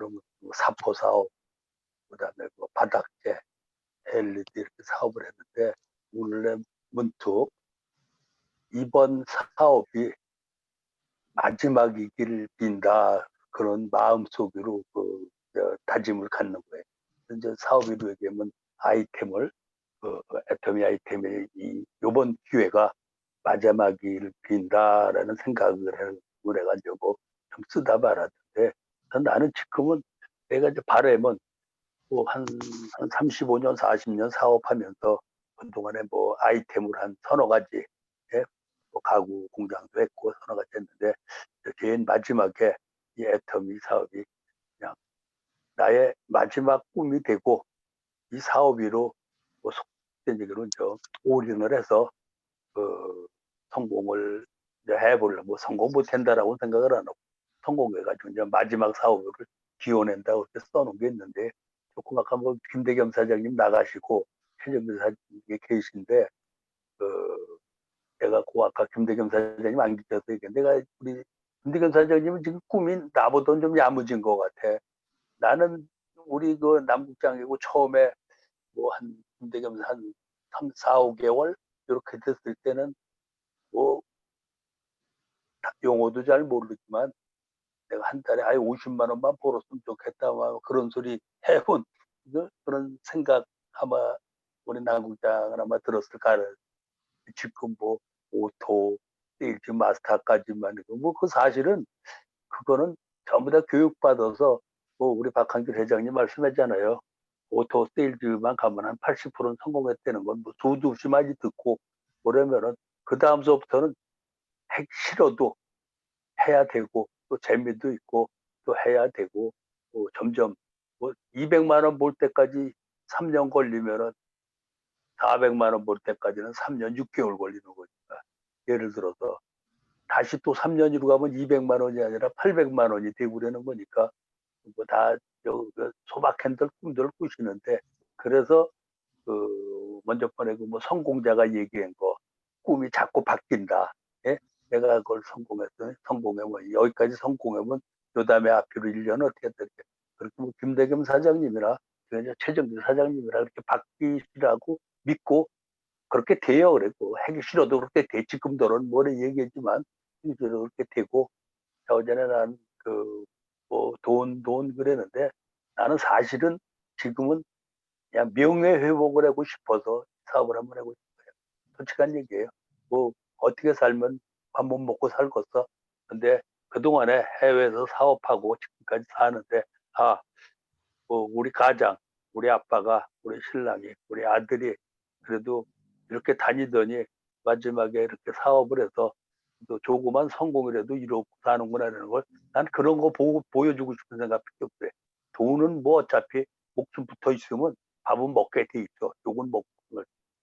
그러면 뭐 사포 사업, 그다음에 뭐 바닥재, LED 이렇게 사업을 했는데 오늘내 문득 이번 사업이 마지막이길 빈다 그런 마음속으로 그 저, 다짐을 갖는 거예요. 이제 사업으로 얘기하면 아이템을 그 애터미 아이템의 이 요번 기회가 마지막일 빈다라는 생각을 해- 해가지고 좀 쓰다 말았는데 나는 지금은 내가 이제 바람은 뭐 한 한 35년, 40년 사업하면서 그동안에 뭐 아이템을 한 서너 가지, 예? 뭐 가구 공장도 했고 서너 가지 했는데 제일 마지막에 이 애터미 사업이 그냥 나의 마지막 꿈이 되고 이 사업으로 뭐 속된 얘기로 저 올인을 해서 그 성공을 해보려고 뭐 성공 못한다라고 생각을 안 하고 성공해가지고 이제 마지막 사업을 기원한다고 써놓은 게 있는데 조금 아까 뭐 김대겸 사장님 나가시고 최정규 사장님이 계신데 그 내가 그 아까 김대겸 사장님 안 계셔서 내가 우리 김대겸 사장님은 지금 꿈이 나보다 좀 야무진 것 같아. 나는 우리 그 남국장이고 처음에 뭐 한 김대겸 한 3, 4, 5개월 이렇게 됐을 때는 뭐 용어도 잘 모르지만 내가 한 달에 아예 50만 원만 벌었으면 좋겠다 막 그런 소리 해본 그- 그런 생각 아마 우리 남국장은 아마 들었을까 지금 뭐 오토 세일즈 마스터까지만 뭐그 사실은 그거는 전부 다 교육받아서 뭐 우리 박한길 회장님 말씀했잖아요. 오토 세일즈만 가면 한 80%는 성공했다는 건뭐 수도 없이 많이 듣고 그러면은 그 다음서부터는 하기 싫어도 해야 되고 또 재미도 있고 또 해야 되고 뭐 점점 뭐 200만 원벌 때까지 3년 걸리면은 400만 원벌 때까지는 3년 6개월 걸리는 거니까 예를 들어서 다시 또 3년으로 가면 200만 원이 아니라 800만 원이 되고 그러는 거니까 뭐 다 소박한들 꿈들 꾸시는데 그래서 그 먼저 번에 그뭐 성공자가 얘기한 거 꿈이 자꾸 바뀐다. 예? 내가 그걸 성공했더니 성공하면 여기까지 성공하면 요 다음에 앞으로 1년 어떻게 될게 그렇게 뭐 김대겸 사장님이나 최정규 사장님이나 그렇게 바뀌시라고 믿고 그렇게 돼요. 그랬고 하기 싫어도 그렇게 돼. 지금도는 뭐래 얘기했지만 실제로 그렇게 되고 어제는 난그 돈, 돈 그랬는데 나는 사실은 지금은 그냥 명예 회복을 하고 싶어서 사업을 한번 하고 싶어요. 솔직한 얘기예요. 뭐 어떻게 살면 밥 못 먹고 살겠어. 근데 그동안에 해외에서 사업하고 지금까지 사는데 아, 뭐 우리 가장, 우리 아빠가, 우리 신랑이, 우리 아들이 그래도 이렇게 다니더니 마지막에 이렇게 사업을 해서 또 조그만 성공이라도 이루고 사는구나라는 걸 난 그런 거 보고 보여주고 싶은 생각밖에 없어요. 돈은 뭐 어차피 목숨 붙어 있으면 밥은 먹게 돼 있죠. 욕은 먹고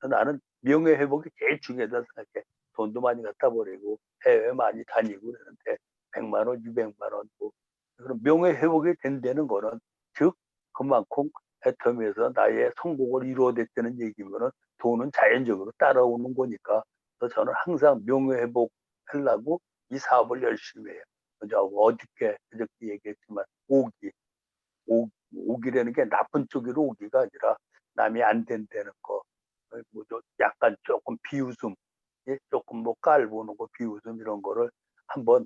나는 명예 회복이 제일 중요하다 생각해. 돈도 많이 갖다 버리고 해외 많이 다니고 그러는데 100만 원, 200만 원, 뭐 그런 명예 회복이 된다는 거는 즉 그만큼 애터미에서 나의 성공을 이루어냈다는 얘기면은 돈은 자연적으로 따라오는 거니까 그래서 저는 항상 명예 회복 하려고 이 사업을 열심히 해요. 저 어저께 그저께 얘기했지만 오기 오, 오기라는 게 나쁜 쪽으로 오기가 아니라 남이 안 된다는 거, 뭐 약간 조금 비웃음, 예? 조금 뭐 깔보는 거 비웃음 이런 거를 한번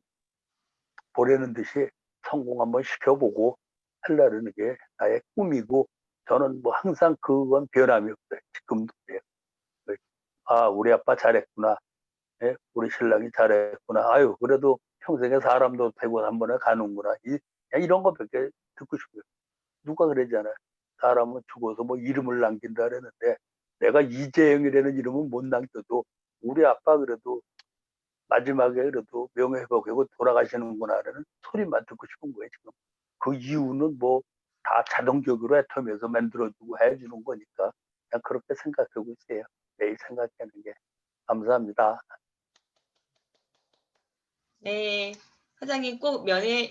보려는 듯이 성공 한번 시켜보고 하려는 게 나의 꿈이고 저는 뭐 항상 그건 변함이 없어요. 지금도 그래요. 아 우리 아빠 잘했구나. 예? 우리 신랑이 잘했구나. 아유 그래도 평생에 사람도 되고 한 번에 가는구나. 이, 이런 거밖에 듣고 싶어요. 누가 그러잖아요. 사람은 죽어서 뭐 이름을 남긴다 그랬는데 내가 이재영이라는 이름은 못 남겨도 우리 아빠 그래도 마지막에 그래도 명예회복하고 돌아가시는구나라는 소리만 듣고 싶은 거예요 지금. 그 이유는 뭐 다 자동적으로 애터미에서 만들어주고 해주는 거니까 그냥 그렇게 생각하고 있어요. 매일 생각하는 게 감사합니다. 네, 사장님 꼭 면회